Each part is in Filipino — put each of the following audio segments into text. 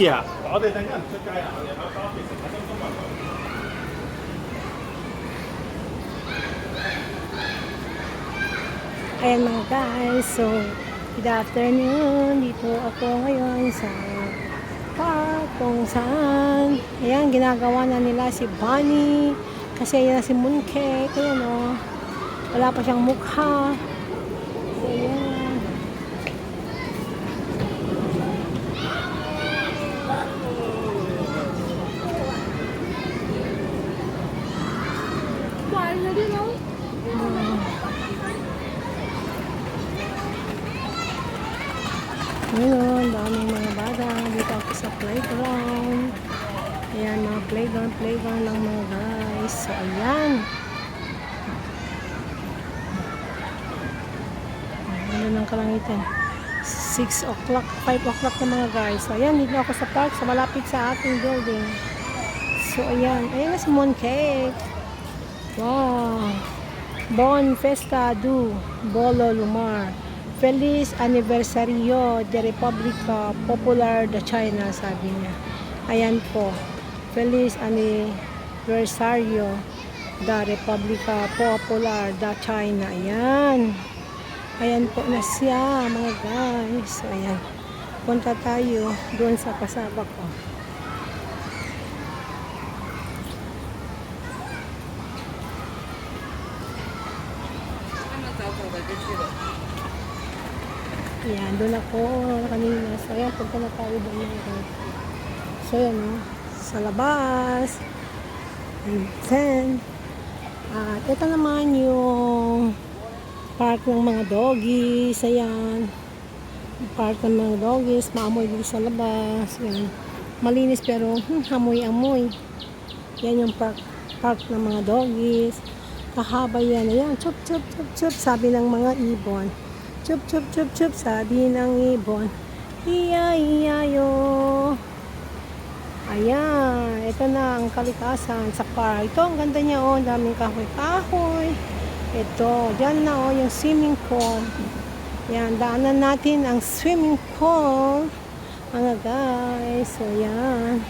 Nokia. Ayan mga guys, so good afternoon. Dito ako ngayon sa park kung saan. Ayan, ginagawa na nila si Bunny. Kasi ayan na si Mooncake. Ayan o. Wala pa siyang mukha. Ayan. Ngayon, daming mga bata. Dito ako sa playground. Ayan, mga playground, playground ng mga guys. So, ayan. Ano ng kalangitan? 6 o'clock, 5 o'clock na mga guys. So, ayan, dito ako sa park, sa malapit sa ating building. So, ayan. Ayan na si Mooncake. Wow. Bon Festa du Bolo Lumar. Feliz Aniversario de Republica Popular de China, sabi niya. Ayan po. Feliz Aniversario da Republica Popular da China. Ayan. Ayan po na siya, mga guys. Ayan. Punta tayo doon sa kasama ko. Ayan, doon ako kanina. So, ayan, punta na tayo doon guys. So, ayan, no? sa labas. And then, at ito naman yung park ng mga doggies. Ayan. Park ng mga doggies. Maamoy dito sa labas. Ayan. Malinis pero hmm, amoy-amoy. Yan yung park, park ng mga doggies. Kahaba yan. Ayan, chup, chup, chup, chup. Sabi ng mga ibon. Chup, chup, chup, chup. Sabi ng ibon. Iya, iya, yo. Ayan, ito na ang kalikasan sa park. Ito, ang ganda niya, oh. Daming kahoy-kahoy. Ito, dyan na, oh, yung swimming pool. Yan, daanan natin ang swimming pool. Mga guys, so yan.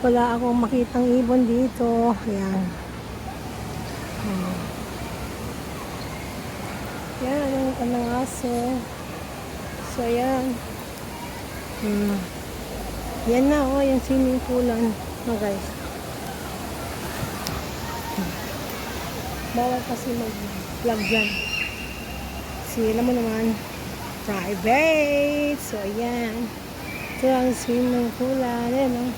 Wala akong makitang ibon dito. Yan. Hmm. Ang kanang aso. So, yan. Hmm. Yan na, oh, yung swimming poolan. Mga guys. Bawal kasi mag-vlog dyan. Sila mo naman, private. So, ayan. Ito ang swimming poolan. Ayan, oh.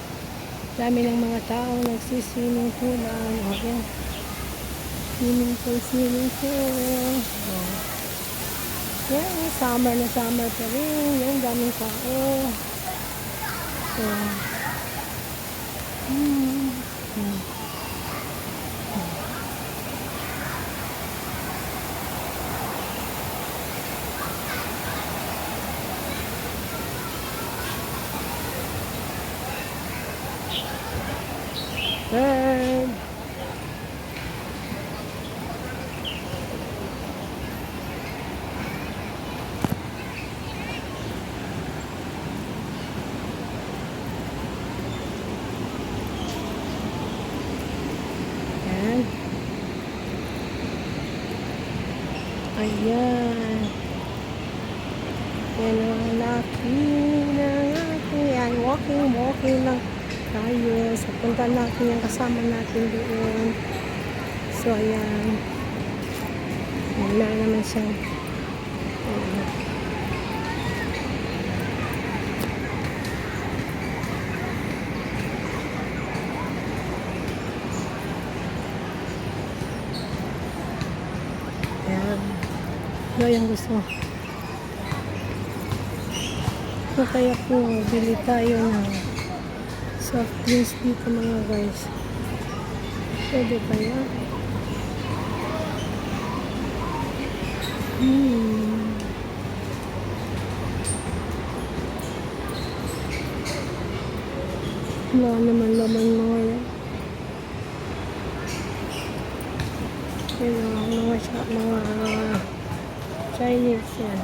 Dami ng mga tao nagsiswimming poolan. O, ayan. Swimming pool, swimming pool. Yan, summer na summer pa rin. Yan, daming tao. So, hmm. Hmm. Bird. Yan. Ayan. Yan ang aking yan. Walking, walking lang tayo. Sa punta natin yung kasama natin doon. So, ayan. Yan, meron naman siyang ayan. Ayan. Ito yung gusto. So, kaya po, bili tayo ng soft drinks dito mga guys. Pwede kaya? Hmm. Wala naman laman mga yan. Yan ang mga, siya- mga Chinese yan.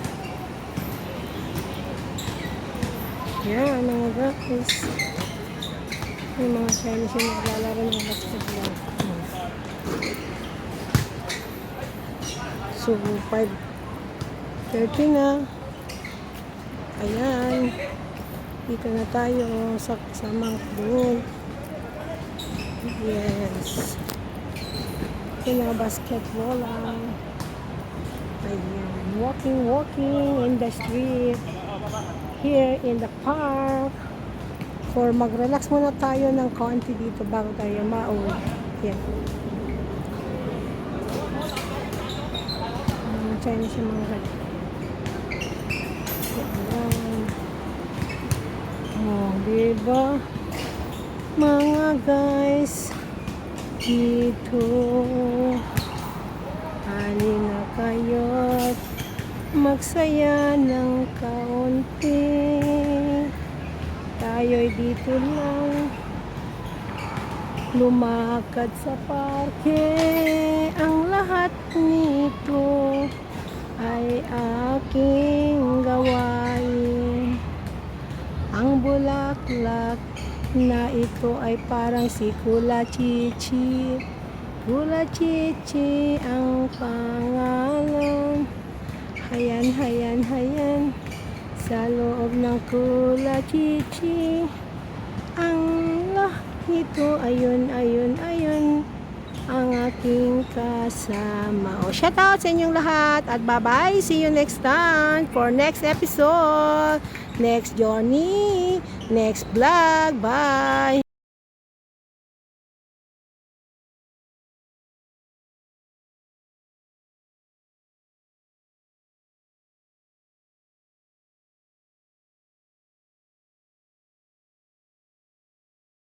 Yan, mga guys. Yung mga Chinese yung naglalaro ng basketball. So, 5.30 na. Ayan. Dito na tayo sa kasamang doon. Yes. Yung mga basketball lang. Ayan. Walking, walking in the street. Here in the park. For mag-relax muna tayo ng konti dito bago tayo mauwi. Yan. Um, Chinese yung mga. Ayan. Oh, diba? Mga guys, dito. Halina kayo't magsaya ng kaunti. Tayo'y dito lang lumakad sa parke. Ang lahat nito ay aking gawain. Ang bulaklak na ito ay parang si Kula Kula Chichi ang pangalan. Hayan, hayan, hayan. Sa loob ng Kula Chichi. Ang lah nito, ayun, ayun, ayun. Ang aking kasama. O, shout out sa inyong lahat. At bye-bye. See you next time for next episode. Next journey. Next vlog. Bye.